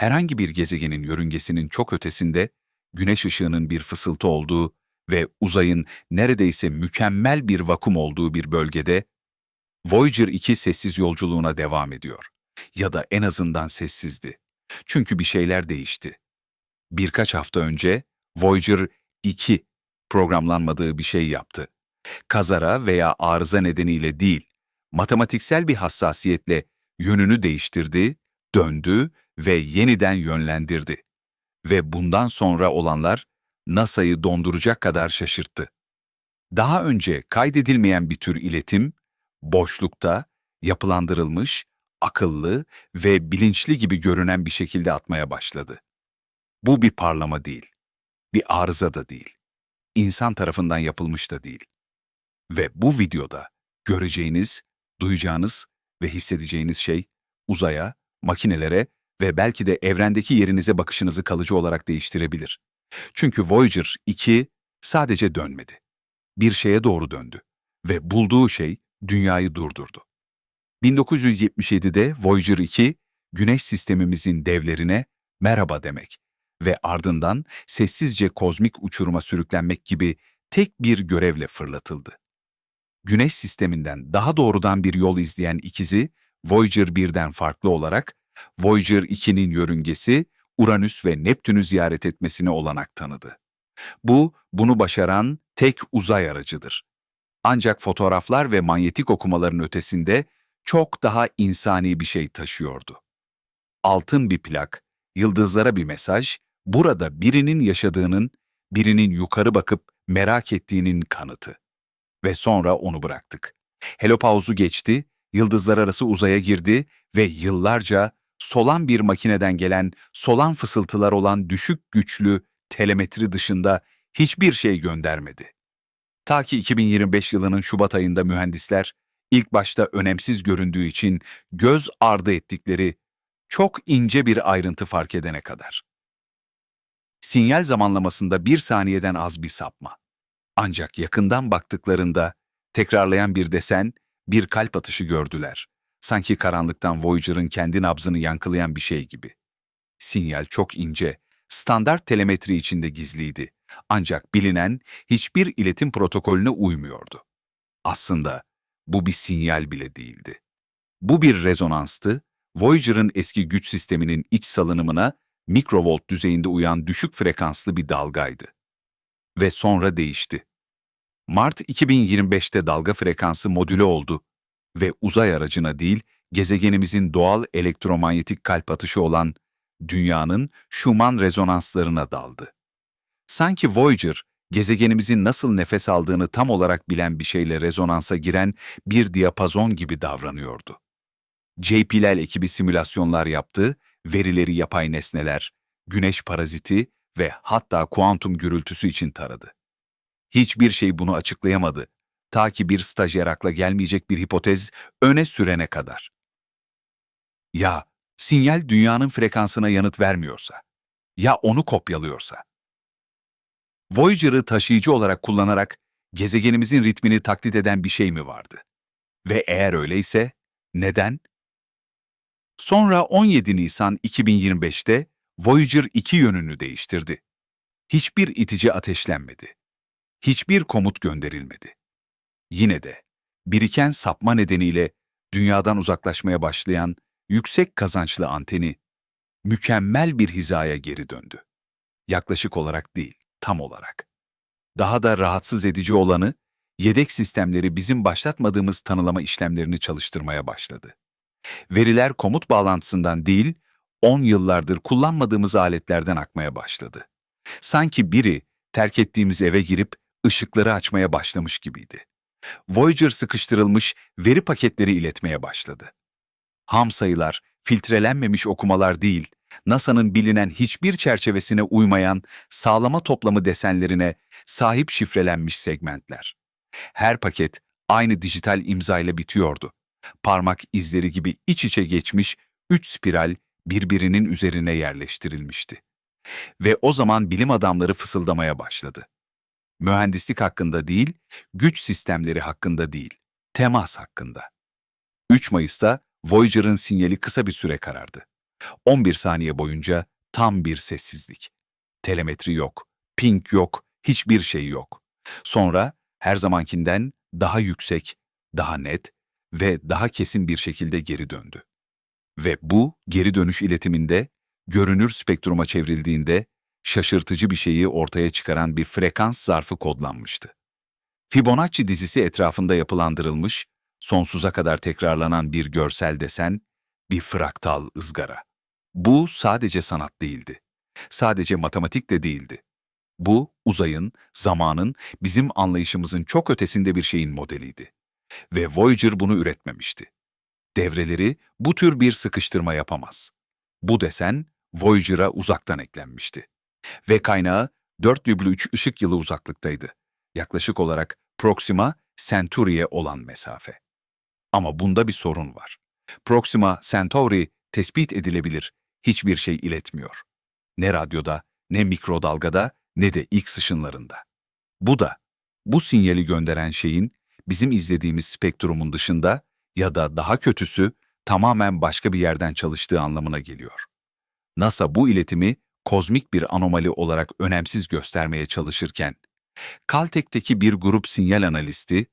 herhangi bir gezegenin yörüngesinin çok ötesinde güneş ışığının bir fısıltı olduğu ve uzayın neredeyse mükemmel bir vakum olduğu bir bölgede Voyager 2 sessiz yolculuğuna devam ediyor. Ya da en azından sessizdi. Çünkü bir şeyler değişti. Birkaç hafta önce Voyager 2 programlanmadığı bir şey yaptı. Kazara veya arıza nedeniyle değil, matematiksel bir hassasiyetle yönünü değiştirdi, döndü ve yeniden yönlendirdi. Ve bundan sonra olanlar NASA'yı donduracak kadar şaşırttı. Daha önce kaydedilmeyen bir tür iletim, boşlukta, yapılandırılmış, akıllı ve bilinçli gibi görünen bir şekilde atmaya başladı. Bu bir parlama değil, bir arıza da değil, insan tarafından yapılmış da değil. Ve bu videoda göreceğiniz, duyacağınız ve hissedeceğiniz şey uzaya, makinelere ve belki de evrendeki yerinize bakışınızı kalıcı olarak değiştirebilir. Çünkü Voyager 2 sadece dönmedi. Bir şeye doğru döndü ve bulduğu şey dünyayı durdurdu. 1977'de Voyager 2, Güneş sistemimizin devlerine merhaba demek ve ardından sessizce kozmik uçuruma sürüklenmek gibi tek bir görevle fırlatıldı. Güneş sisteminden daha doğrudan bir yol izleyen ikizi, Voyager 1'den farklı olarak, Voyager 2'nin yörüngesi, Uranüs ve Neptün'ü ziyaret etmesine olanak tanıdı. Bu, bunu başaran tek uzay aracıdır. Ancak fotoğraflar ve manyetik okumaların ötesinde çok daha insani bir şey taşıyordu. Altın bir plak, yıldızlara bir mesaj, burada birinin yaşadığının, birinin yukarı bakıp merak ettiğinin kanıtı. Ve sonra onu bıraktık. Helopause'u geçti, yıldızlar arası uzaya girdi ve yıllarca solan bir makineden gelen solan fısıltılar olan düşük güçlü telemetri dışında hiçbir şey göndermedi. Ta ki 2025 yılının Şubat ayında mühendisler ilk başta önemsiz göründüğü için göz ardı ettikleri çok ince bir ayrıntı fark edene kadar. Sinyal zamanlamasında bir saniyeden az bir sapma. Ancak yakından baktıklarında tekrarlayan bir desen, bir kalp atışı gördüler. Sanki karanlıktan Voyager'ın kendi nabzını yankılayan bir şey gibi. Sinyal çok ince, standart telemetri içinde gizliydi. Ancak bilinen hiçbir iletim protokolüne uymuyordu. Aslında bu bir sinyal bile değildi. Bu bir rezonanstı, Voyager'ın eski güç sisteminin iç salınımına mikrovolt düzeyinde uyan düşük frekanslı bir dalgaydı. Ve sonra değişti. Mart 2025'te dalga frekansı modüle oldu ve uzay aracına değil, gezegenimizin doğal elektromanyetik kalp atışı olan dünyanın Schumann rezonanslarına daldı. Sanki Voyager, gezegenimizin nasıl nefes aldığını tam olarak bilen bir şeyle rezonansa giren bir diapazon gibi davranıyordu. JPL ekibi simülasyonlar yaptı, verileri yapay nesneler, güneş paraziti ve hatta kuantum gürültüsü için taradı. Hiçbir şey bunu açıklayamadı, ta ki bir stajyer akla gelmeyecek bir hipotez öne sürene kadar. Ya, sinyal dünyanın frekansına yanıt vermiyorsa? Ya onu kopyalıyorsa? Voyager'ı taşıyıcı olarak kullanarak gezegenimizin ritmini taklit eden bir şey mi vardı? Ve eğer öyleyse, neden? Sonra 17 Nisan 2025'te Voyager 2 yönünü değiştirdi. Hiçbir itici ateşlenmedi. Hiçbir komut gönderilmedi. Yine de biriken sapma nedeniyle dünyadan uzaklaşmaya başlayan yüksek kazançlı anteni mükemmel bir hizaya geri döndü. Yaklaşık olarak değil, tam olarak. Daha da rahatsız edici olanı, yedek sistemleri bizim başlatmadığımız tanılama işlemlerini çalıştırmaya başladı. Veriler komut bağlantısından değil, 10 yıllardır kullanmadığımız aletlerden akmaya başladı. Sanki biri terk ettiğimiz eve girip ışıkları açmaya başlamış gibiydi. Voyager sıkıştırılmış veri paketleri iletmeye başladı. Ham sayılar, filtrelenmemiş okumalar değil, NASA'nın bilinen hiçbir çerçevesine uymayan sağlama toplamı desenlerine sahip şifrelenmiş segmentler. Her paket aynı dijital imza ile bitiyordu. Parmak izleri gibi iç içe geçmiş üç spiral birbirinin üzerine yerleştirilmişti. Ve o zaman bilim adamları fısıldamaya başladı. Mühendislik hakkında değil, güç sistemleri hakkında değil, temas hakkında. 3 Mayıs'ta Voyager'ın sinyali kısa bir süre karardı. 11 saniye boyunca tam bir sessizlik. Telemetri yok, ping yok, hiçbir şey yok. Sonra her zamankinden daha yüksek, daha net ve daha kesin bir şekilde geri döndü. Ve bu geri dönüş iletiminde görünür spektruma çevrildiğinde şaşırtıcı bir şeyi ortaya çıkaran bir frekans zarfı kodlanmıştı. Fibonacci dizisi etrafında yapılandırılmış, sonsuza kadar tekrarlanan bir görsel desen, bir fraktal ızgara. Bu sadece sanat değildi. Sadece matematik de değildi. Bu, uzayın, zamanın, bizim anlayışımızın çok ötesinde bir şeyin modeliydi. Ve Voyager bunu üretmemişti. Devreleri bu tür bir sıkıştırma yapamaz. Bu desen Voyager'a uzaktan eklenmişti. Ve kaynağı 4,3 ışık yılı uzaklıktaydı. Yaklaşık olarak Proxima Centauri'ye olan mesafe. Ama bunda bir sorun var. Proxima Centauri tespit edilebilir, hiçbir şey iletmiyor. Ne radyoda, ne mikrodalgada, ne de X ışınlarında. Bu da, bu sinyali gönderen şeyin bizim izlediğimiz spektrumun dışında ya da daha kötüsü tamamen başka bir yerden çalıştığı anlamına geliyor. NASA bu iletimi kozmik bir anomali olarak önemsiz göstermeye çalışırken, Caltech'teki bir grup sinyal analisti,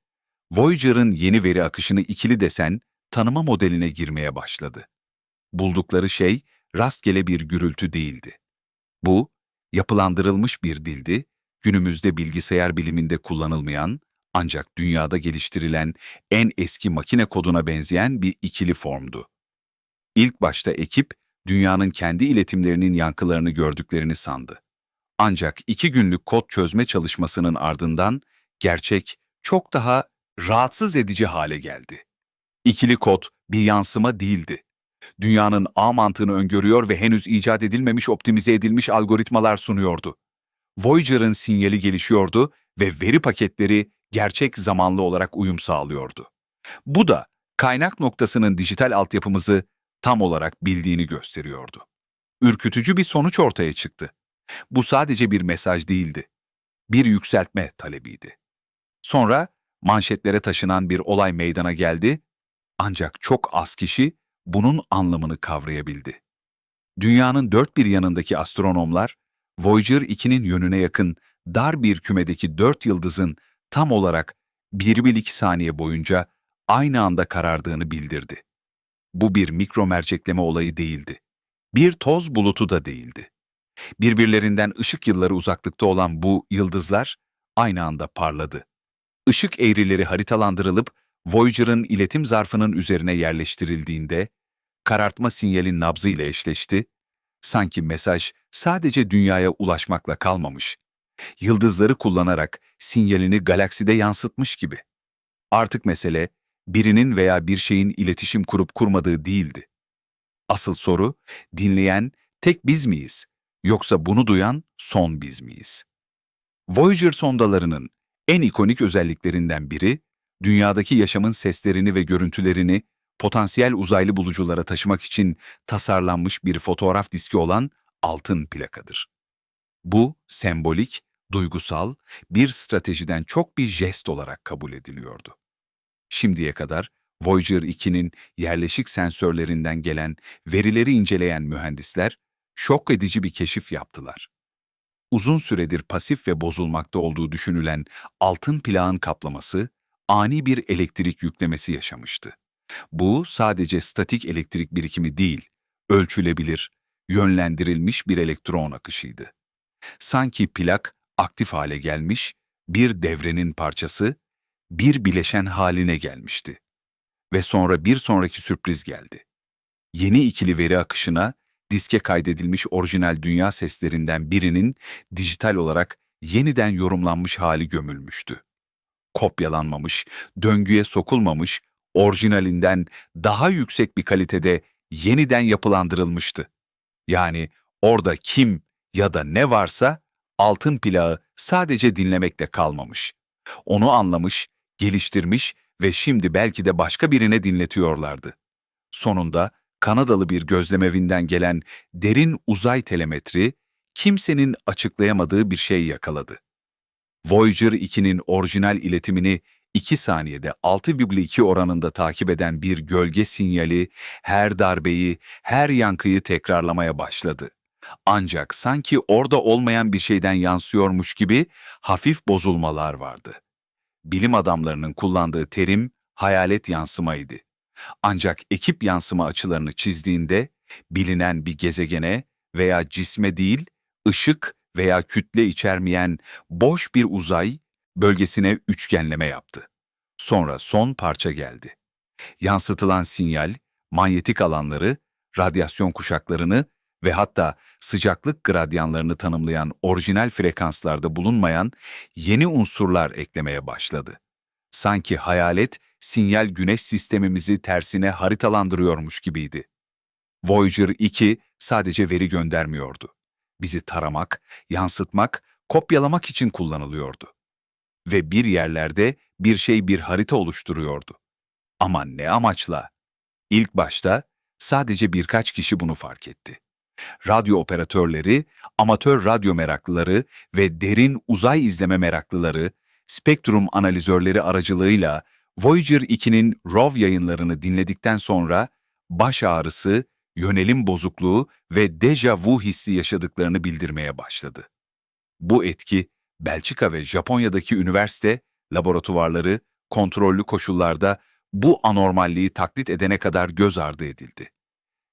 Voyager'ın yeni veri akışını ikili desen tanıma modeline girmeye başladı. Buldukları şey rastgele bir gürültü değildi. Bu, yapılandırılmış bir dildi, günümüzde bilgisayar biliminde kullanılmayan ancak dünyada geliştirilen en eski makine koduna benzeyen bir ikili formdu. İlk başta ekip, dünyanın kendi iletimlerinin yankılarını gördüklerini sandı. Ancak iki günlük kod çözme çalışmasının ardından gerçek çok daha rahatsız edici hale geldi. İkili kod bir yansıma değildi. Dünyanın ağ mantığını öngörüyor ve henüz icat edilmemiş optimize edilmiş algoritmalar sunuyordu. Voyager'ın sinyali gelişiyordu ve veri paketleri gerçek zamanlı olarak uyum sağlıyordu. Bu da kaynak noktasının dijital altyapımızı tam olarak bildiğini gösteriyordu. Ürkütücü bir sonuç ortaya çıktı. Bu sadece bir mesaj değildi. Bir yükseltme talebiydi. Sonra manşetlere taşınan bir olay meydana geldi ancak çok az kişi bunun anlamını kavrayabildi. Dünyanın dört bir yanındaki astronomlar, Voyager 2'nin yönüne yakın dar bir kümedeki dört yıldızın tam olarak 1,2 saniye boyunca aynı anda karardığını bildirdi. Bu bir mikro mercekleme olayı değildi. Bir toz bulutu da değildi. Birbirlerinden ışık yılları uzaklıkta olan bu yıldızlar aynı anda parladı. Işık eğrileri haritalandırılıp Voyager'ın iletim zarfının üzerine yerleştirildiğinde karartma sinyalin nabzı ile eşleşti, sanki mesaj sadece dünyaya ulaşmakla kalmamış, yıldızları kullanarak sinyalini galakside yansıtmış gibi. Artık mesele birinin veya bir şeyin iletişim kurup kurmadığı değildi. Asıl soru dinleyen tek biz miyiz yoksa bunu duyan son biz miyiz? Voyager sondalarının en ikonik özelliklerinden biri, dünyadaki yaşamın seslerini ve görüntülerini potansiyel uzaylı buluculara taşımak için tasarlanmış bir fotoğraf diski olan altın plakadır. Bu, sembolik, duygusal bir stratejiden çok bir jest olarak kabul ediliyordu. Şimdiye kadar Voyager 2'nin yerleşik sensörlerinden gelen verileri inceleyen mühendisler şok edici bir keşif yaptılar. Uzun süredir pasif ve bozulmakta olduğu düşünülen altın plağın kaplaması ani bir elektrik yüklemesi yaşamıştı. Bu sadece statik elektrik birikimi değil, ölçülebilir, yönlendirilmiş bir elektron akışıydı. Sanki plak aktif hale gelmiş, bir devrenin parçası, bir bileşen haline gelmişti. Ve sonra bir sonraki sürpriz geldi. Yeni ikili veri akışına diske kaydedilmiş orijinal dünya seslerinden birinin dijital olarak yeniden yorumlanmış hali gömülmüştü. Kopyalanmamış, döngüye sokulmamış, orijinalinden daha yüksek bir kalitede yeniden yapılandırılmıştı. Yani orada kim ya da ne varsa altın plağı sadece dinlemekle kalmamış. Onu anlamış, geliştirmiş ve şimdi belki de başka birine dinletiyorlardı. Sonunda Kanadalı bir gözlemevinden gelen derin uzay telemetri kimsenin açıklayamadığı bir şey yakaladı. Voyager 2'nin orijinal iletimini 2 saniyede 6,2 oranında takip eden bir gölge sinyali her darbeyi, her yankıyı tekrarlamaya başladı. Ancak sanki orada olmayan bir şeyden yansıyormuş gibi hafif bozulmalar vardı. Bilim adamlarının kullandığı terim hayalet yansımaydı. Ancak ekip yansıma açılarını çizdiğinde bilinen bir gezegene veya cisme değil, ışık veya kütle içermeyen boş bir uzay bölgesine üçgenleme yaptı. Sonra son parça geldi. Yansıtılan sinyal, manyetik alanları, radyasyon kuşaklarını ve hatta sıcaklık gradyanlarını tanımlayan orijinal frekanslarda bulunmayan yeni unsurlar eklemeye başladı. Sanki hayalet sinyal güneş sistemimizi tersine haritalandırıyormuş gibiydi. Voyager 2 sadece veri göndermiyordu. Bizi taramak, yansıtmak, kopyalamak için kullanılıyordu. Ve bir yerlerde bir şey bir harita oluşturuyordu. Ama ne amaçla? İlk başta sadece birkaç kişi bunu fark etti. Radyo operatörleri, amatör radyo meraklıları ve derin uzay izleme meraklıları, spektrum analizörleri aracılığıyla Voyager 2'nin ROV yayınlarını dinledikten sonra baş ağrısı, yönelim bozukluğu ve deja vu hissi yaşadıklarını bildirmeye başladı. Bu etki Belçika ve Japonya'daki üniversite laboratuvarları kontrollü koşullarda bu anormalliği taklit edene kadar göz ardı edildi.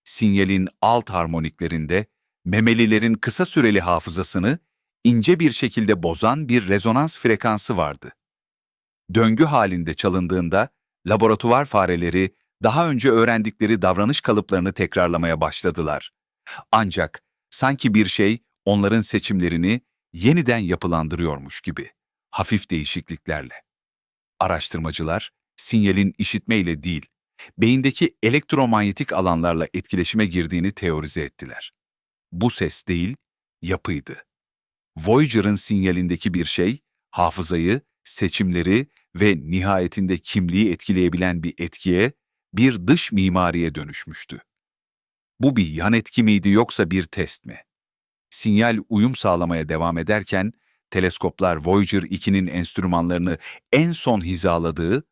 Sinyalin alt harmoniklerinde memelilerin kısa süreli hafızasını ince bir şekilde bozan bir rezonans frekansı vardı. Döngü halinde çalındığında laboratuvar fareleri daha önce öğrendikleri davranış kalıplarını tekrarlamaya başladılar. Ancak sanki bir şey onların seçimlerini yeniden yapılandırıyormuş gibi, hafif değişikliklerle. Araştırmacılar, sinyalin işitmeyle değil, beyindeki elektromanyetik alanlarla etkileşime girdiğini teorize ettiler. Bu ses değil, yapıydı. Voyager'ın sinyalindeki bir şey, hafızayı, seçimleri ve nihayetinde kimliği etkileyebilen bir etkiye, bir dış mimariye dönüşmüştü. Bu bir yan etki miydi yoksa bir test mi? Sinyal uyum sağlamaya devam ederken, teleskoplar Voyager 2'nin enstrümanlarını en son hizaladığı,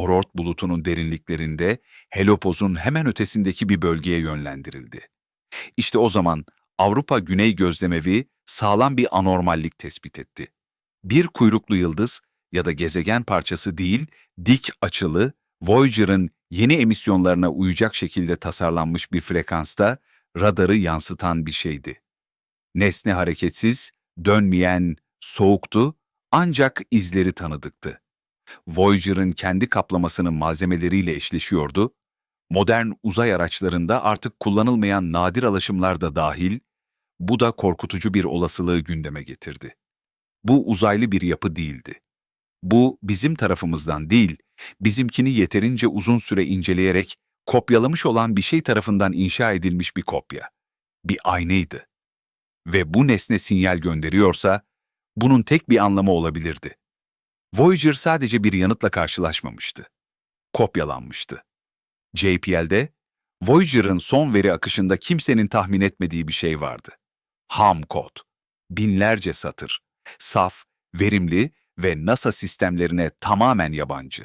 Oort bulutunun derinliklerinde, Helopoz'un hemen ötesindeki bir bölgeye yönlendirildi. İşte o zaman Avrupa Güney Gözlemevi sağlam bir anormallik tespit etti. Bir kuyruklu yıldız ya da gezegen parçası değil, dik açılı, Voyager'ın yeni emisyonlarına uyacak şekilde tasarlanmış bir frekansta radarı yansıtan bir şeydi. Nesne hareketsiz, dönmeyen, soğuktu ancak izleri tanıdıktı. Voyager'ın kendi kaplamasının malzemeleriyle eşleşiyordu, modern uzay araçlarında artık kullanılmayan nadir alaşımlar da dahil, bu da korkutucu bir olasılığı gündeme getirdi. Bu uzaylı bir yapı değildi. Bu bizim tarafımızdan değil, bizimkini yeterince uzun süre inceleyerek kopyalamış olan bir şey tarafından inşa edilmiş bir kopya. Bir aynaydı. Ve bu nesne sinyal gönderiyorsa, bunun tek bir anlamı olabilirdi. Voyager sadece bir yanıtla karşılaşmamıştı. Kopyalanmıştı. JPL'de, Voyager'ın son veri akışında kimsenin tahmin etmediği bir şey vardı. Ham kod. Binlerce satır. Saf, verimli ve NASA sistemlerine tamamen yabancı.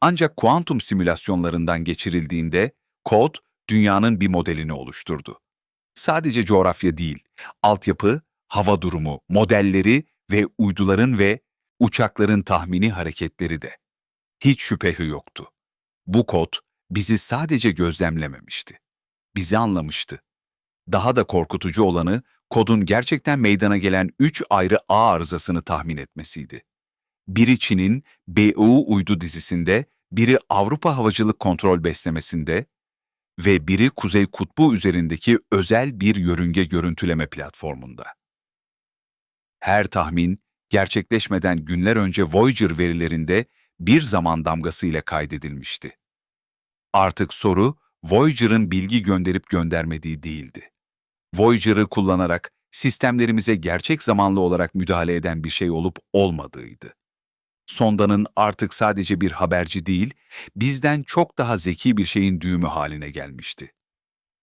Ancak kuantum simülasyonlarından geçirildiğinde kod dünyanın bir modelini oluşturdu. Sadece coğrafya değil, altyapı, hava durumu, modelleri ve uyduların ve uçakların tahmini hareketleri de. Hiç şüphehi yoktu. Bu kod bizi sadece gözlemlememişti. Bizi anlamıştı. Daha da korkutucu olanı kodun gerçekten meydana gelen üç ayrı ağ arızasını tahmin etmesiydi. Biri Çin'in BU uydu dizisinde, biri Avrupa Havacılık Kontrol Beslemesi'nde ve biri Kuzey Kutbu üzerindeki özel bir yörünge görüntüleme platformunda. Her tahmin gerçekleşmeden günler önce Voyager verilerinde bir zaman damgası ile kaydedilmişti. Artık soru Voyager'ın bilgi gönderip göndermediği değildi. Voyager'ı kullanarak sistemlerimize gerçek zamanlı olarak müdahale eden bir şey olup olmadığıydı. Sondanın artık sadece bir haberci değil, bizden çok daha zeki bir şeyin düğümü haline gelmişti.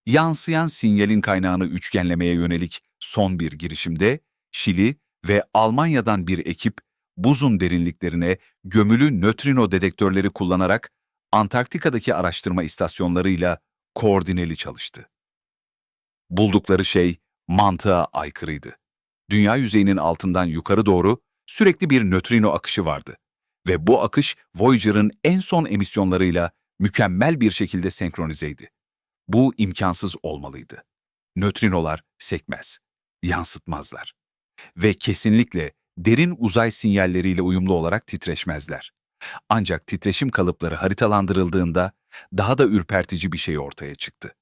Yansıyan sinyalin kaynağını üçgenlemeye yönelik son bir girişimde, Şili ve Almanya'dan bir ekip buzun derinliklerine gömülü nötrino dedektörleri kullanarak Antarktika'daki araştırma istasyonlarıyla koordineli çalıştı. Buldukları şey mantığa aykırıydı. Dünya yüzeyinin altından yukarı doğru sürekli bir nötrino akışı vardı ve bu akış Voyager'ın en son emisyonlarıyla mükemmel bir şekilde senkronizeydi. Bu imkansız olmalıydı. Nötrinolar sekmez, yansıtmazlar ve kesinlikle derin uzay sinyalleriyle uyumlu olarak titreşmezler. Ancak titreşim kalıpları haritalandırıldığında daha da ürpertici bir şey ortaya çıktı.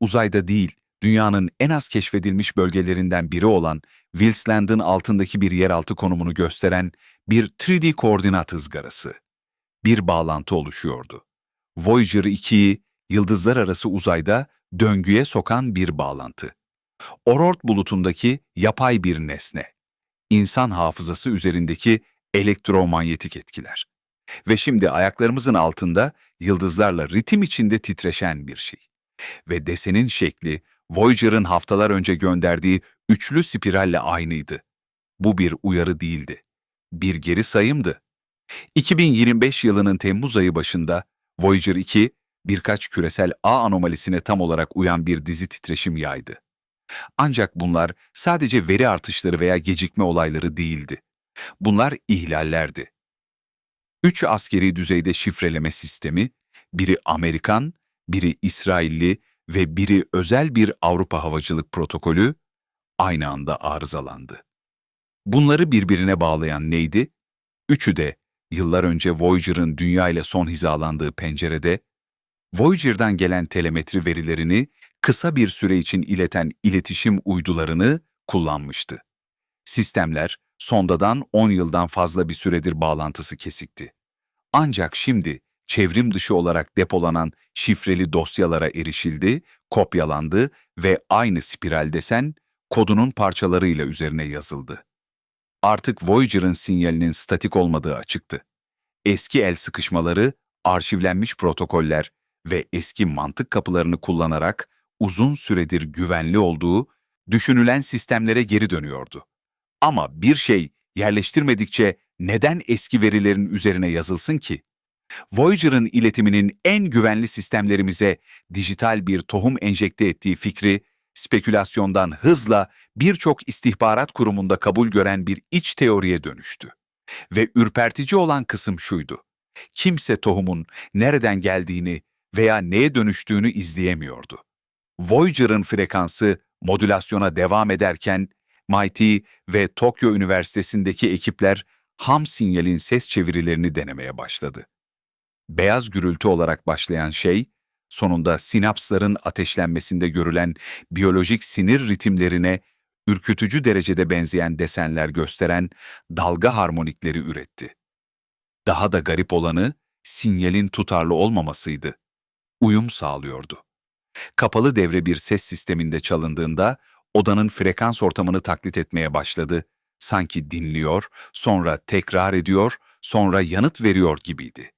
Uzayda değil, dünyanın en az keşfedilmiş bölgelerinden biri olan Wilsland'ın altındaki bir yeraltı konumunu gösteren bir 3D koordinat ızgarası. Bir bağlantı oluşuyordu. Voyager 2'yi yıldızlar arası uzayda döngüye sokan bir bağlantı. Oort bulutundaki yapay bir nesne. İnsan hafızası üzerindeki elektromanyetik etkiler. Ve şimdi ayaklarımızın altında yıldızlarla ritim içinde titreşen bir şey. Ve desenin şekli Voyager'ın haftalar önce gönderdiği üçlü spiralle aynıydı. Bu bir uyarı değildi. Bir geri sayımdı. 2025 yılının Temmuz ayı başında Voyager 2 birkaç küresel ağ anomalisine tam olarak uyan bir dizi titreşim yaydı. Ancak bunlar sadece veri artışları veya gecikme olayları değildi. Bunlar ihlallerdi. Üç askeri düzeyde şifreleme sistemi, biri Amerikan, biri İsrailli ve biri özel bir Avrupa havacılık protokolü aynı anda arızalandı. Bunları birbirine bağlayan neydi? Üçü de yıllar önce Voyager'ın Dünya ile son hizalandığı pencerede, Voyager'dan gelen telemetri verilerini kısa bir süre için ileten iletişim uydularını kullanmıştı. Sistemler sondadan 10 yıldan fazla bir süredir bağlantısı kesikti. Ancak şimdi çevrim dışı olarak depolanan şifreli dosyalara erişildi, kopyalandı ve aynı spiral desen kodunun parçalarıyla üzerine yazıldı. Artık Voyager'ın sinyalinin statik olmadığı açıktı. Eski el sıkışmaları, arşivlenmiş protokoller ve eski mantık kapılarını kullanarak uzun süredir güvenli olduğu düşünülen sistemlere geri dönüyordu. Ama bir şey yerleştirmedikçe neden eski verilerin üzerine yazılsın ki? Voyager'ın iletiminin en güvenli sistemlerimize dijital bir tohum enjekte ettiği fikri, spekülasyondan hızla birçok istihbarat kurumunda kabul gören bir iç teoriye dönüştü. Ve ürpertici olan kısım şuydu. Kimse tohumun nereden geldiğini veya neye dönüştüğünü izleyemiyordu. Voyager'ın frekansı modülasyona devam ederken MIT ve Tokyo Üniversitesi'ndeki ekipler ham sinyalin ses çevirilerini denemeye başladı. Beyaz gürültü olarak başlayan şey, sonunda sinapsların ateşlenmesinde görülen biyolojik sinir ritimlerine ürkütücü derecede benzeyen desenler gösteren dalga harmonikleri üretti. Daha da garip olanı sinyalin tutarlı olmamasıydı. Uyum sağlıyordu. Kapalı devre bir ses sisteminde çalındığında odanın frekans ortamını taklit etmeye başladı. Sanki dinliyor, sonra tekrar ediyor, sonra yanıt veriyor gibiydi.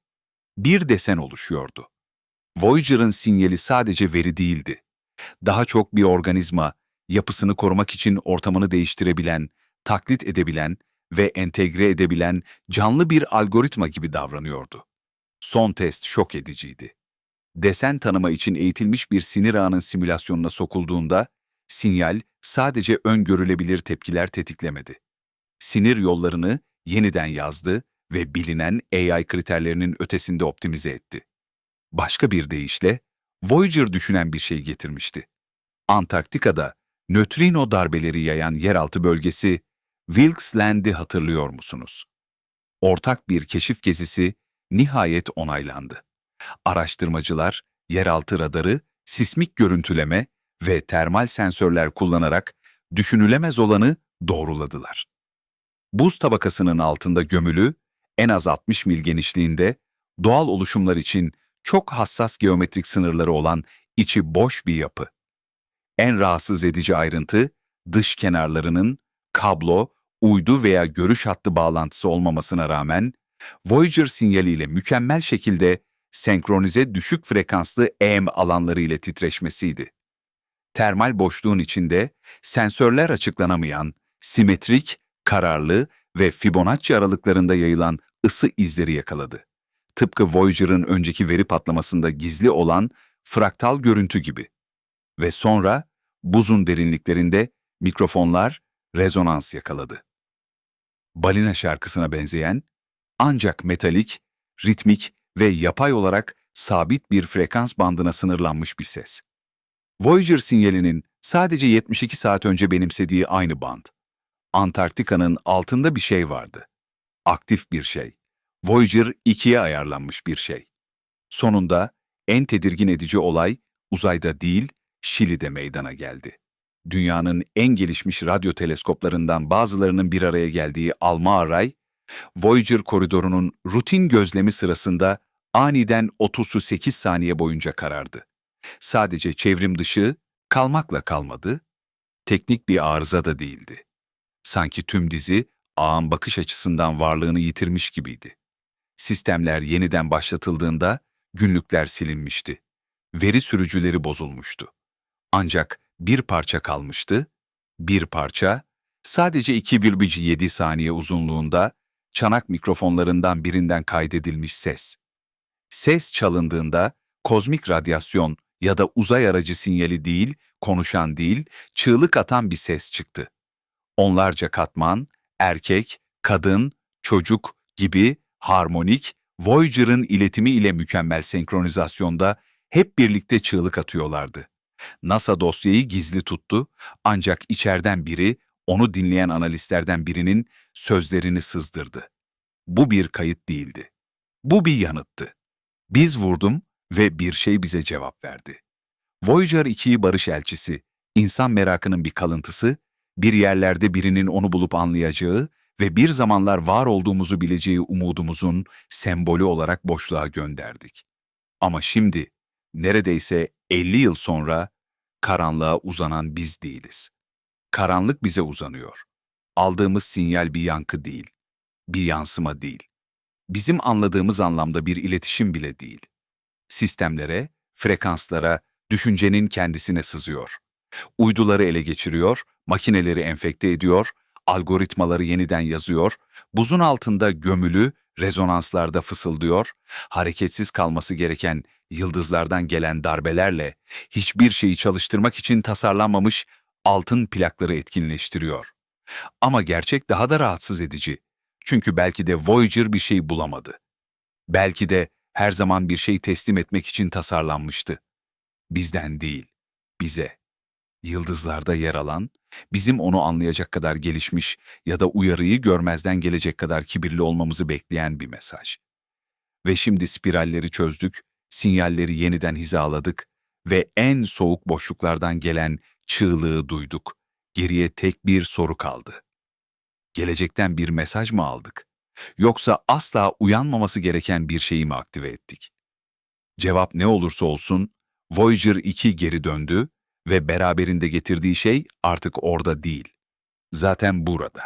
Bir desen oluşuyordu. Voyager'ın sinyali sadece veri değildi. Daha çok bir organizma, yapısını korumak için ortamını değiştirebilen, taklit edebilen ve entegre edebilen canlı bir algoritma gibi davranıyordu. Son test şok ediciydi. Desen tanıma için eğitilmiş bir sinir ağının simülasyonuna sokulduğunda, sinyal sadece öngörülebilir tepkiler tetiklemedi. Sinir yollarını yeniden yazdı ve bilinen AI kriterlerinin ötesinde optimize etti. Başka bir deyişle, Voyager düşünen bir şey getirmişti. Antarktika'da nötrino darbeleri yayan yeraltı bölgesi Wilkes Land'i hatırlıyor musunuz? Ortak bir keşif gezisi nihayet onaylandı. Araştırmacılar yeraltı radarı, sismik görüntüleme ve termal sensörler kullanarak düşünülemez olanı doğruladılar. Buz tabakasının altında gömülü, en az 60 mil genişliğinde, doğal oluşumlar için çok hassas geometrik sınırları olan içi boş bir yapı. En rahatsız edici ayrıntı, dış kenarlarının kablo, uydu veya görüş hattı bağlantısı olmamasına rağmen, Voyager sinyaliyle mükemmel şekilde senkronize düşük frekanslı EM alanları ile titreşmesiydi. Termal boşluğun içinde sensörler açıklanamayan, simetrik, kararlı ve Fibonacci aralıklarında yayılan ısı izleri yakaladı. Tıpkı Voyager'ın önceki veri patlamasında gizli olan fraktal görüntü gibi. Ve sonra buzun derinliklerinde mikrofonlar rezonans yakaladı. Balina şarkısına benzeyen ancak metalik, ritmik ve yapay olarak sabit bir frekans bandına sınırlanmış bir ses. Voyager sinyalinin sadece 72 saat önce benimsediği aynı band. Antarktika'nın altında bir şey vardı. Aktif bir şey. Voyager 2'ye ayarlanmış bir şey. Sonunda en tedirgin edici olay uzayda değil, Şili'de meydana geldi. Dünyanın en gelişmiş radyo teleskoplarından bazılarının bir araya geldiği Alma Aray, Voyager koridorunun rutin gözlemi sırasında aniden 38 saniye boyunca karardı. Sadece çevrim dışı kalmakla kalmadı, teknik bir arıza da değildi. Sanki tüm dizi ağın bakış açısından varlığını yitirmiş gibiydi. Sistemler yeniden başlatıldığında günlükler silinmişti. Veri sürücüleri bozulmuştu. Ancak bir parça kalmıştı, bir parça sadece 2,7 saniye uzunluğunda çanak mikrofonlarından birinden kaydedilmiş ses. Ses çalındığında kozmik radyasyon ya da uzay aracı sinyali değil, konuşan değil, çığlık atan bir ses çıktı. Onlarca katman, erkek, kadın, çocuk gibi harmonik, Voyager'ın iletimi ile mükemmel senkronizasyonda hep birlikte çığlık atıyorlardı. NASA dosyayı gizli tuttu ancak içeriden biri, onu dinleyen analistlerden birinin sözlerini sızdırdı. Bu bir kayıt değildi. Bu bir yanıttı. Biz vurdum ve bir şey bize cevap verdi. Voyager 2'yi barış elçisi, insan merakının bir kalıntısı, bir yerlerde birinin onu bulup anlayacağı ve bir zamanlar var olduğumuzu bileceği umudumuzun sembolü olarak boşluğa gönderdik. Ama şimdi, neredeyse 50 yıl sonra, karanlığa uzanan biz değiliz. Karanlık bize uzanıyor. Aldığımız sinyal bir yankı değil, bir yansıma değil. Bizim anladığımız anlamda bir iletişim bile değil. Sistemlere, frekanslara, düşüncenin kendisine sızıyor. Uyduları ele geçiriyor, makineleri enfekte ediyor, algoritmaları yeniden yazıyor, buzun altında gömülü, rezonanslarda fısıldıyor, hareketsiz kalması gereken yıldızlardan gelen darbelerle hiçbir şeyi çalıştırmak için tasarlanmamış altın plakları etkinleştiriyor. Ama gerçek daha da rahatsız edici. Çünkü belki de Voyager bir şey bulamadı. Belki de her zaman bir şey teslim etmek için tasarlanmıştı. Bizden değil, bize. Yıldızlarda yer alan, bizim onu anlayacak kadar gelişmiş ya da uyarıyı görmezden gelecek kadar kibirli olmamızı bekleyen bir mesaj. Ve şimdi spiralleri çözdük, sinyalleri yeniden hizaladık ve en soğuk boşluklardan gelen çığlığı duyduk. Geriye tek bir soru kaldı. Gelecekten bir mesaj mı aldık? Yoksa asla uyanmaması gereken bir şeyi mi aktive ettik? Cevap ne olursa olsun, Voyager 2 geri döndü ve beraberinde getirdiği şey artık orada değil. Zaten burada.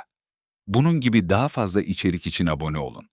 Bunun gibi daha fazla içerik için abone olun.